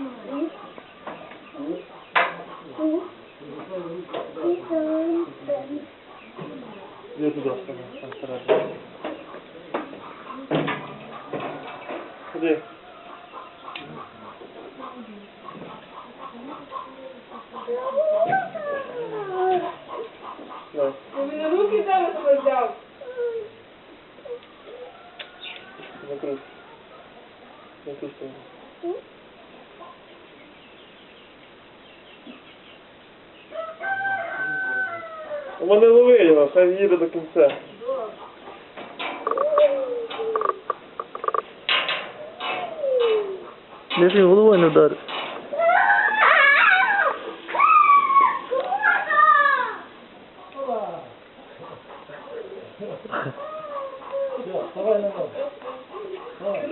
Я туда вставлю, там Ходи. Да. Ти мене руки зараз роздав. Закрой. Закрой. Ту сторону. Вони лови його, хай їде до кінця. Я ж головою не вдарив. Круто! Ой.